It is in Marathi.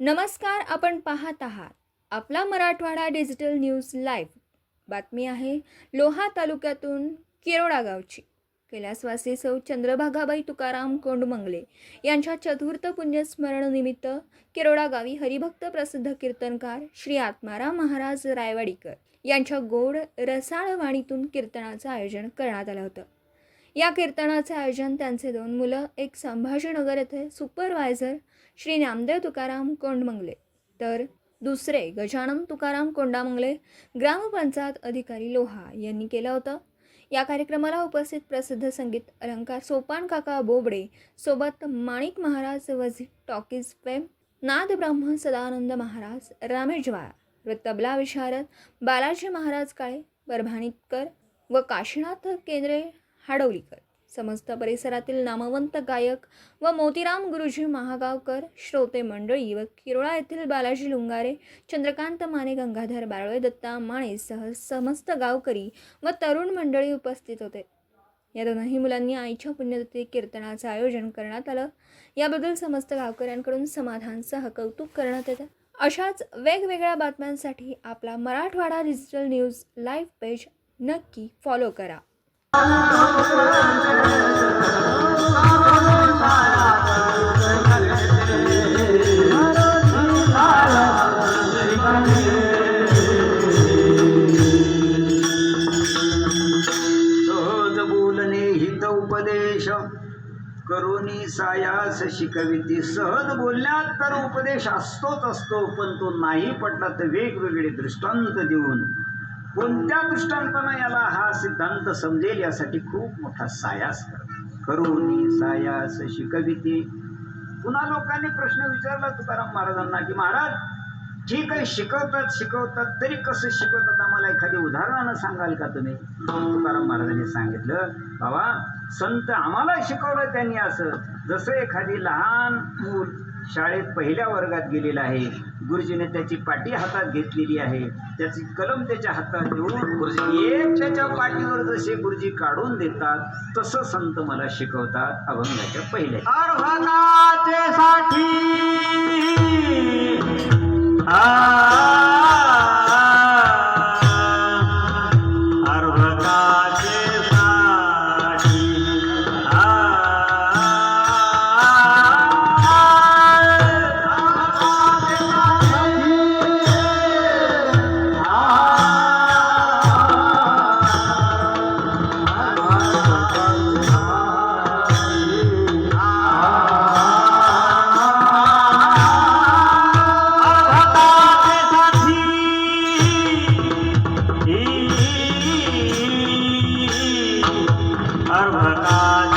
नमस्कार आपण पाहत आहात आपला मराठवाडा डिजिटल न्यूज लाईव्ह. बातमी आहे लोहा तालुक्यातून किरोडा गावची. कैलासवासी सौ चंद्रभागाबाई तुकाराम कोंडमंगले यांच्या चतुर्थ पुण्यस्मरणनिमित्त किरोडा गावी हरिभक्त प्रसिद्ध कीर्तनकार श्री आत्माराम महाराज रायवाडीकर यांच्या गोड रसाळ वाणीतून कीर्तनाचं आयोजन करण्यात आलं होतं. या कीर्तनाचे आयोजन त्यांचे दोन मुलं एक संभाजीनगर येथे सुपरवायझर श्री नामदेव तुकाराम कोंडमंगले तर दुसरे गजानन तुकाराम कोंडामंगले ग्रामपंचायत अधिकारी लोहा यांनी केलं होतं. या कार्यक्रमाला उपस्थित प्रसिद्ध संगीत अलंकार सोपान काका बोबडे सोबत माणिक महाराज वझी टॉकीज फेम नाद ब्रह्म सदानंद महाराज रामेश व तबला विशारद बालाजी महाराज काळे परभाणीकर व काशीनाथ केंद्रे हाडवलीकर. समस्त परिसरातील नामवंत गायक व मोतीराम गुरुजी महागावकर श्रोते मंडळी व किरोळा येथील बालाजी लुंगारे चंद्रकांत माने गंगाधर बाळवे दत्ता माने सह समस्त गावकरी व तरुण मंडळी उपस्थित होते. या दोनही मुलांनी आईच्या पुण्यतिथी कीर्तनाचं आयोजन करण्यात आलं. याबद्दल समस्त गावकऱ्यांकडून समाधानसह कौतुक करण्यात येतं. अशाच वेगवेगळ्या बातम्यांसाठी आपला Marathwada digital news live page नक्की फॉलो करा. सहज बोलणे हित उपदेश. करुणी सायास शिकविती. सहज बोलण्यात तर उपदेश असतोच असतो पण तो नाही पडला तर वेगवेगळे दृष्टांत देऊन कोणत्या दृष्टांतानं याला हा सिद्धांत समजेल यासाठी खूप मोठा सायास करोनी करुणी सायास शिकविते. पुन्हा लोकांनी प्रश्न विचारला तुकाराम महाराजांना की महाराज ठीक आहे शिकवतात शिकवतात तरी कसं शिकवतात? आम्हाला एखादी उदाहरणानं सांगाल का तुम्ही? तुकाराम महाराजांनी सांगितलं बाबा संत आम्हाला शिकवलं त्यांनी असं. जसं एखादी लहान मूल शाळेत पहिल्या वर्गात गेलेलं आहे. गुरुजीने त्याची पाटी हातात घेतलेली आहे. त्याची कलम त्याच्या हातात देऊन गुरुजी एक त्याच्या पाठीवर जसे गुरुजी काढून देतात तसं संत मला शिकवतात अभंगाच्या पहिल्या. সর্বনাশ